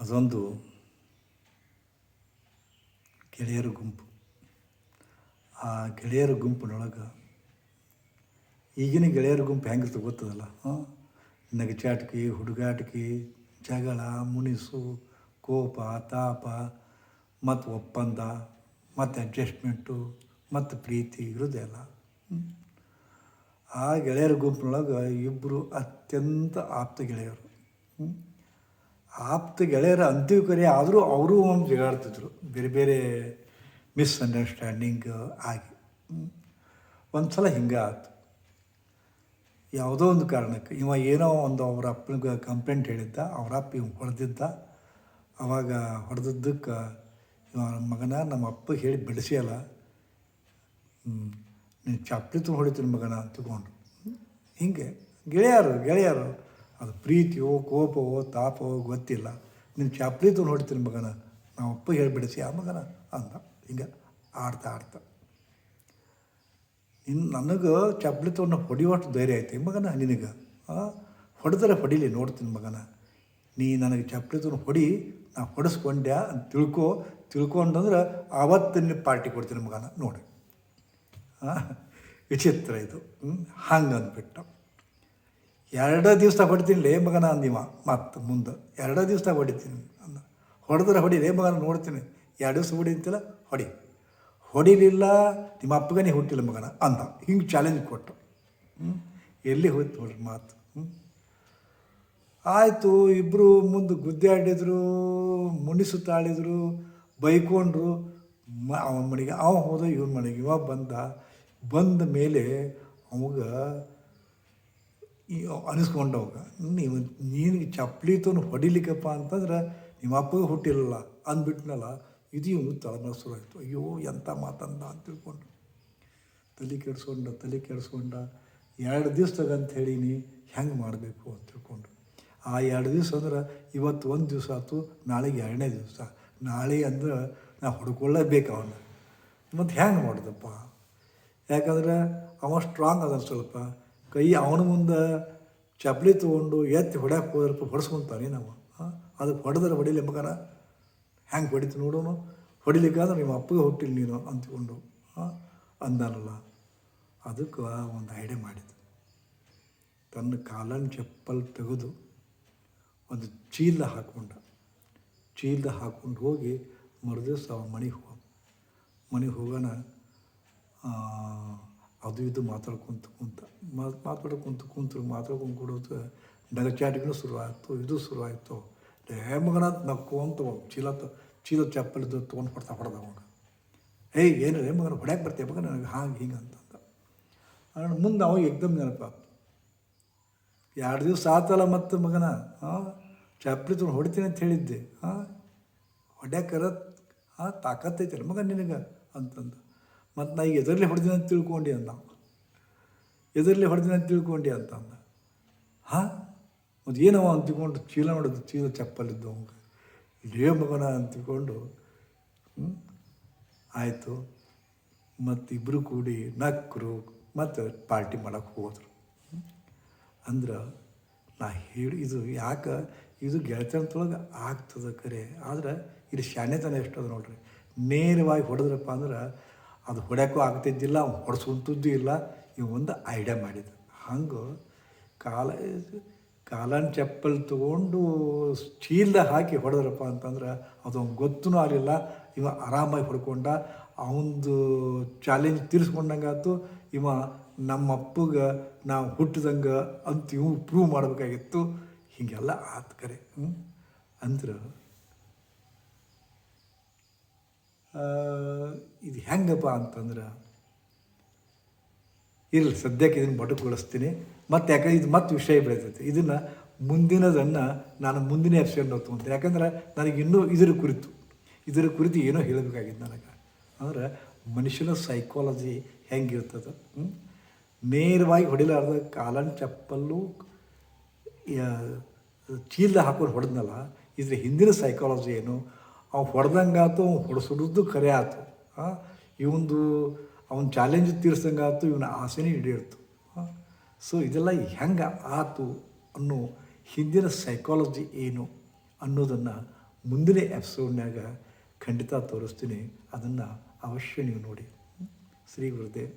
ಅದೊಂದು ಗೆಳೆಯರ ಗುಂಪು ಆ ಗೆಳೆಯರ ಗುಂಪಿನೊಳಗೆ ಈಗಿನ ಗೆಳೆಯರ ಗುಂಪು ಹೆಂಗಿರ್ತದೆ ಗೊತ್ತದಲ್ಲ ನಗಚಾಟಿಕೆ, ಹುಡುಗಾಟಿಕೆ, ಜಗಳ, ಮುನಿಸು, ಕೋಪ, ತಾಪ, ಮತ್ತು ಒಪ್ಪಂದ, ಮತ್ತು ಅಡ್ಜಸ್ಟ್ಮೆಂಟು ಮತ್ತು ಪ್ರೀತಿ ಇರೋದೆಲ್ಲ. ಆ ಗೆಳೆಯರ ಗುಂಪಿನೊಳಗೆ ಇಬ್ಬರು ಅತ್ಯಂತ ಆಪ್ತ ಗೆಳೆಯರು ಹ್ಮ್. ಆಪ್ತ ಗೆಳೆಯರ ಕರೆ ಆದರೂ ಅವರು ಒಂದು ಜಗಾಡ್ತಿದ್ರು. ಬೇರೆ ಬೇರೆ ಮಿಸ್ಅಂಡರ್ಸ್ಟ್ಯಾಂಡಿಂಗ್ ಆಗಿ. ಒಂದು ಸಲ ಹಿಂಗೆ ಆಯ್ತು ಯಾವುದೋ ಒಂದು ಕಾರಣಕ್ಕೆ ಇವ ಏನೋ ಒಂದು ಅವ್ರ ಅಪ್ಪನಿಗೆ ಕಂಪ್ಲೇಂಟ್ ಹೇಳಿದ್ದ, ಅವರ ಅಪ್ಪ ಇವ್ ಹೊಡೆದಿದ್ದ. ಅವಾಗ ಹೊಡೆದಿದ್ದಕ್ಕೆ ಇವ ಮಗನ ನಮ್ಮ ಅಪ್ಪ ಹೇಳಿ ಬೆಳೆಸಿಯಲ್ಲ ನೀನು ಚಾಪ್ಲಿ ತುಂಬ ಹೊಡಿತೀನಿ ಮಗನ ಅಂತ ಹಿಂಗೆ. ಗೆಳೆಯರು ಗೆಳೆಯರು. ಅದು ಪ್ರೀತಿಯೋ ಕೋಪವೋ ತಾಪವೋ ಗೊತ್ತಿಲ್ಲ. ನಿನ್ನ ಚಾಪ್ಲಿ ನೋಡ್ತೀನಿ ಮಗನ. ನಾವು ಅಪ್ಪ ಹೇಳಿ ಬಿಡಿಸಿ ಆ ಮಗನ, ಅಂದ. ಹಿಂಗೆ ಆಡ್ತಾ ಆಡ್ತಾ. ಇನ್ನು ನನಗೆ ಚಪ್ಪಲಿ ತೊಗೊಂಡು ಹೊಡಿಯೋಷ್ಟು ಧೈರ್ಯ ಐತಿ ಮಗನ ನಿನಗೆ. ಹೊಡೆದ್ರೆ ಹೊಡಿಲಿ ನೋಡ್ತೀನಿ ಮಗನ. ನೀ ನನಗೆ ಚಪ್ಪಲಿ ತೊಗೊಂಡು ಹೊಡಿ, ನಾ ಹೊಡೆಸ್ಕೊಂಡ್ಯಾ ಅಂತ ತಿಳ್ಕೊ, ತಿಳ್ಕೊಂಡಂದ್ರೆ ಆವತ್ತಿನ ಪಾರ್ಟಿ ಕೊಡ್ತೀನಿ ಮಗನ, ನೋಡಿ. ವಿಚಿತ್ರ ಇದು. ಹಂಗೆ ಅಂದ್ಬಿಟ್ಟು ಎರಡೇ ದಿವಸ ಹೊಡಿತೀನಿ ಲೇ ಮಗನ ಅಂದಿವ ಮತ್ತು ಮುಂದೆ ಎರಡು ದಿವಸ ಹೊಡಿತೀನಿ ಅಂದ. ಹೊಡೆದ್ರೆ ಹೊಡಿ ಲೇ ಮಗನ ನೋಡ್ತೀನಿ. ಎರಡು ದಿವಸ ಹೊಡಿ ಅಂತಿಲ್ಲ, ಹೊಡಿ. ಹೊಡಿಲಿಲ್ಲ, ನಿಮ್ಮ ಅಪ್ಪಗನೇ ಹುಟ್ಟಿಲ್ಲ ಮಗನ ಅಂದ. ಹಿಂಗೆ ಚಾಲೆಂಜ್ ಕೊಟ್ಟು ಎಲ್ಲಿ ಹೋಯ್ತು ನೋಡ್ರಿ ಮಾತು? ಆಯಿತು ಇಬ್ಬರು ಮುಂದೆ ಗುದ್ದಾಡಿದ್ರು ಮುನಿಸುತ್ತಾಡಿದ್ರು ಬೈಕೊಂಡ್ರು. ಮ, ಅವನ ಮನೆಗೆ ಅವ ಹೋದ, ಇವನ ಮನೆಗೆ. ಇವ ಬಂದ ಬಂದ ಮೇಲೆ ಅವಾಗ ಈ ಅನಿಸ್ಕೊಂಡವಾಗ, ನೀವು ನೀನು ಚಪ್ಪಲಿ ತೊಗೊಂಡು ಹೊಡಿಲಿಕ್ಕಪ್ಪ ಅಂತಂದ್ರೆ ನಿಮ್ಮ ಅಪ್ಪಗೆ ಹುಟ್ಟಿರಲ್ಲ ಅಂದ್ಬಿಟ್ನಲ್ಲ, ಇದು ಇವನು ತಳಮಳ ಶುರು ಆಯಿತು ಅಯ್ಯೋ ಎಂಥ ಮಾತಂದ ಅಂತ ತಿಳ್ಕೊಂಡು ತಲೆ ಕೆಡಿಸ್ಕೊಂಡ ತಲೆ ಕೆಡಿಸ್ಕೊಂಡ, ಎರಡು ದಿವ್ಸದಾಗ ಅಂತ ಹೇಳೀನಿ, ಹೆಂಗೆ ಮಾಡಬೇಕು ಅಂತ ತಿಳ್ಕೊಂಡು ಆ ಎರಡು ದಿವಸ ಅಂದ್ರೆ ಇವತ್ತು ಒಂದು ದಿವಸ ಆಯ್ತು, ನಾಳೆಗೆ ಎರಡನೇ ದಿವಸ. ನಾಳೆ ಅಂದ್ರೆ ನಾ ಹುಡ್ಕೊಳ್ಳೇಬೇಕು ಅವನ್ನ ಮತ್ತು ಹೆಂಗೆ ಮಾಡಿದಪ್ಪ? ಯಾಕಂದ್ರೆ ಅವ ಸ್ಟ್ರಾಂಗ್ ಅದನ್ನು ಸ್ವಲ್ಪ. ಕೈ ಅವನ ಮುಂದೆ ಚಪ್ಪಲಿ ತೊಗೊಂಡು ಎತ್ತಿ ಹೊಡ್ಯಕ್ಕೆ ಹೋದ್ರಪ್ಪ ಹೊಡೆಸ್ಕೊಂತಾನೆ ನಾವು ಅದಕ್ಕೆ ಹೊಡೆದ್ರೆ ಹೊಡಿಲಿ ಮಗನ. ಹೆಂಗೆ ಹೊಡಿತು ನೋಡೋನು? ಹೊಡಿಲಿಕ್ಕಾದ್ರೆ ನಿಮ್ಮ ಅಪ್ಪಗೆ ಹುಟ್ಟಿಲ್ಲ ನೀನು ಅಂದ್ಕೊಂಡು ಅಂದಾನಲ್ಲ. ಅದಕ್ಕೆ ಒಂದು ಐಡಿಯಾ ಮಾಡಿದ್ದು. ತನ್ನ ಕಾಲನ್ ಚಪ್ಪಲ್ ತೆಗೆದು ಒಂದು ಚೀಲ ಹಾಕ್ಕೊಂಡ ಚೀಲ ಹಾಕ್ಕೊಂಡು ಹೋಗಿ ಮರುದಿವ್ಸ ಅವ ಮನೆಗೆ ಹೋಗ. ಮನೆಗೆ ಹೋಗೋಣ ಅದು ಇದು ಮಾತಾಡ್ಕೊಂತ ಕುಂತ ಮಾತಾಡ್ಕೊಂತ ಕುಂತು ಮಾತಾಡ್ಕೊಂಡು ಕೊಡೋದು ನಗಚಾಟಿಗಳು ಶುರು ಆಯಿತು ಇದು ಶುರುವಾಯಿತು. ಮಗನ ನಕ್ಕೊಂತ ಚೀಲ ಚೀಲ ಚಪ್ಪಲಿದ್ದು ತೊಗೊಂಡು ಹೊಡ್ತಾ ಹೊಡೆದ ಅವಾಗ ಏಯ್, ಏನು ರೇ ಮಗನ ಹೊಡ್ಯಾಕೆ ಬರ್ತೀಯ ಮಗ? ನನಗೆ ಹಾಗೆ ಹಿಂಗೆ ಅಂತಂದ. ಅವ್ನು ಮುಂದೆ ಅವಾಗ ಎಕ್ದಮ್ ನೆನಪ ಎರಡು ದಿವಸ ಆತಲ್ಲ ಮತ್ತು ಮಗನ? ಹಾಂ ಚಪ್ಪಲಿ ತೊಗೊಂಡು ಹೊಡಿತೀನಿ ಅಂತ ಹೇಳಿದ್ದೆ. ಹಾಂ ಹೊಡ್ಯಾಕರ ಹಾಂ ತಾಕತ್ತೈತೆ ಮಗ ನಿನಗೆ? ಅಂತಂದು. ಮತ್ತು ನಾ ಈಗ ಎದರ್ಲಿ ಹೊಡೆದಿನ ಅಂತ ತಿಳ್ಕೊಂಡಿ ಅಂದ. ಎದರ್ಲಿ ಹೊಡೆದಿನ ಅಂತ ತಿಳ್ಕೊಂಡಿ ಅಂತ ಅಂದ. ಹಾಂ? ಮತ್ತು ಏನವ ಅಂತ ತಿಳ್ಕೊಂಡು ಚೀಲ ನೋಡೋದು, ಚೀಲ ಚಪ್ಪಲಿದ್ದು ಅವಂಗೆ. ಇದೇ ಮಗನ ಅಂತ ತಿಳ್ಕೊಂಡು? ಆಯಿತು. ಮತ್ತು ಇಬ್ಬರು ಕೂಡಿ ನಕ್ಕರು ಮತ್ತು ಪಾರ್ಟಿ ಮಾಡೋಕ್ಕೆ ಹೋದರು. ಅಂದ್ರೆ ನಾ ಹೇಳಿ, ಇದು ಯಾಕೆ, ಇದು ಗೆಳತನದೊಳಗೆ ಆಗ್ತದೆ ಕರೆ. ಆದ್ರೆ ಇಲ್ಲಿ ಶಾಣೆತನ ಎಷ್ಟದ ನೋಡ್ರಿ. ನೇರವಾಗಿ ಹೊಡೆದ್ರಪ್ಪ ಅಂದ್ರೆ ಅದು ಹೊಡ್ಯಕ್ಕೂ ಆಗ್ತಿದ್ದಿಲ್ಲ ಅವ್ನು ಹೊಡ್ಸ್ಕೊಂತದ್ದು ಇಲ್ಲ. ಇವು ಒಂದು ಐಡಿಯಾ ಮಾಡಿದ ಹಂಗೆ ಕಾಲ, ಕಾಲನ್ ಚಪ್ಪಲ್ ತೊಗೊಂಡು ಚೀಲ್ದ ಹಾಕಿ ಹೊಡೆದ್ರಪ್ಪ ಅಂತಂದ್ರೆ ಅದೊಂದು ಗೊತ್ತೂ ಆಗಲಿಲ್ಲ. ಇವ ಆರಾಮಾಗಿ ಹೊಡ್ಕೊಂಡ, ಅವಂದು ಚಾಲೆಂಜ್ ತೀರಿಸ್ಕೊಂಡಂಗಾತು ಇವ ನಮ್ಮ ಅಪ್ಪಗೆ ನಾವು ಹುಟ್ಟಿದಂಗೆ ಅಂತ ಇವು ಪ್ರೂವ್ ಮಾಡಬೇಕಾಗಿತ್ತು. ಹೀಗೆಲ್ಲ ಆತು ಕರೆ. ಹ್ಞೂ ಅಂದ್ರೆ ಹೆಂಗಪ್ಪ ಅಂತಂದ್ರೆ, ಇರಲಿ, ಸದ್ಯಕ್ಕೆ ಇದನ್ನು ಬಟುಕೊಳಿಸ್ತೀನಿ ಮತ್ತು ಯಾಕಂದ್ರೆ ಇದು ಮತ್ತೆ ವಿಷಯ ಬೆಳೀತೈತೆ ಇದನ್ನು ಮುಂದಿನದನ್ನು ನಾನು ಮುಂದಿನ ಎಪಿಸೋಡ್ ತೊಗೊಂತೀನಿ ಯಾಕಂದ್ರೆ ನನಗೆ ಇನ್ನೂ ಇದರ ಕುರಿತು ಇದರ ಕುರಿತು ಏನೋ ಹೇಳಬೇಕಾಗಿತ್ತು ನನಗೆ. ಅಂದ್ರೆ ಮನುಷ್ಯನ ಸೈಕಾಲಜಿ ಹೆಂಗಿರ್ತದೆ? ನೇರವಾಗಿ ಹೊಡಿಲಾರ್ದ ಕಾಲನ್ ಚಪ್ಪಲ್ಲು, ಯಾ- ಚೀಲ ಹಾಕೊಂಡು ಹೊಡೆದ್ನಲ್ಲ, ಇದ್ರ ಹಿಂದಿನ ಸೈಕಾಲಜಿ ಏನು? ಅವ್ನು ಹೊಡೆದಂಗಾತು ಅವ್ನು ಹೊಡೆಸಿಡೋದು ಖರೆ ಆಯ್ತು ಇವಂದು ಅವನ ಚಾಲೆಂಜ್ ತೀರ್ಸಂಗೆ ಆಯ್ತು ಇವನ ಆಸೆನೇ ಈಡೇರ್ತು. ಸೊ ಇದೆಲ್ಲ ಹೆಂಗೆ ಆತು ಅನ್ನೋ ಹಿಂದಿನ ಸೈಕಾಲಜಿ ಏನು ಅನ್ನೋದನ್ನು ಮುಂದಿನ ಎಪಿಸೋಡ್ನಾಗ ಖಂಡಿತ ತೋರಿಸ್ತೀನಿ. ಅದನ್ನು ಅವಶ್ಯ ನೀವು ನೋಡಿ. ಶ್ರೀ ಗುರುದೇವ್.